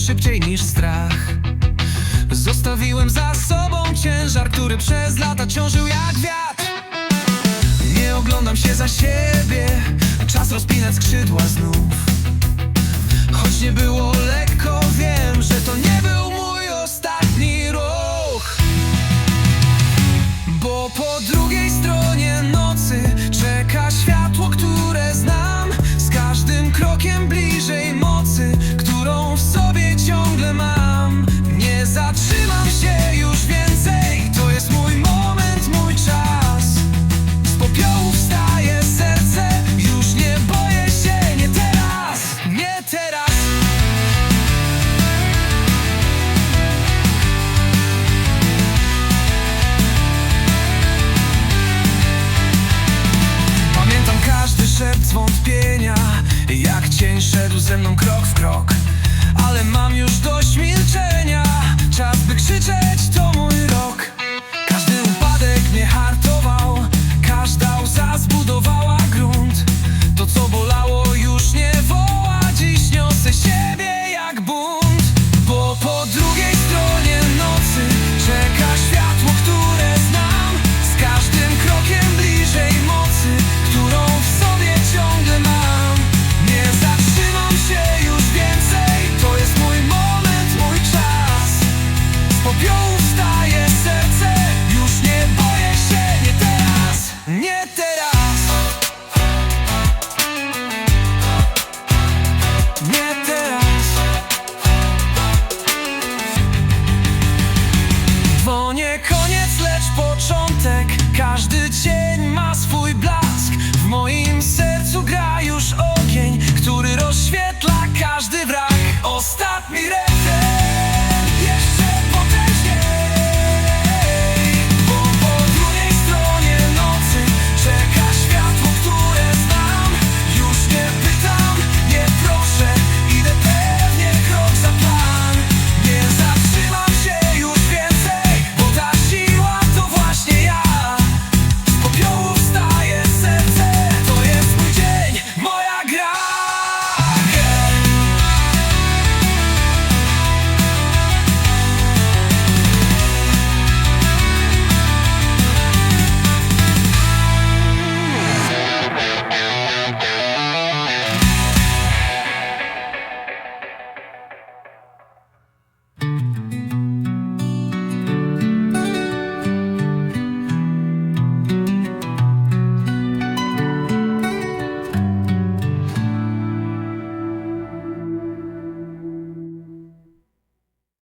szybciej niż strach. Zostawiłem za sobą ciężar, który przez lata ciążył jak wiatr. Nie oglądam się za siebie, czas rozpinać skrzydła znów. Choć nie było szedł ze mną krok w krok Ale mam już dość milczenia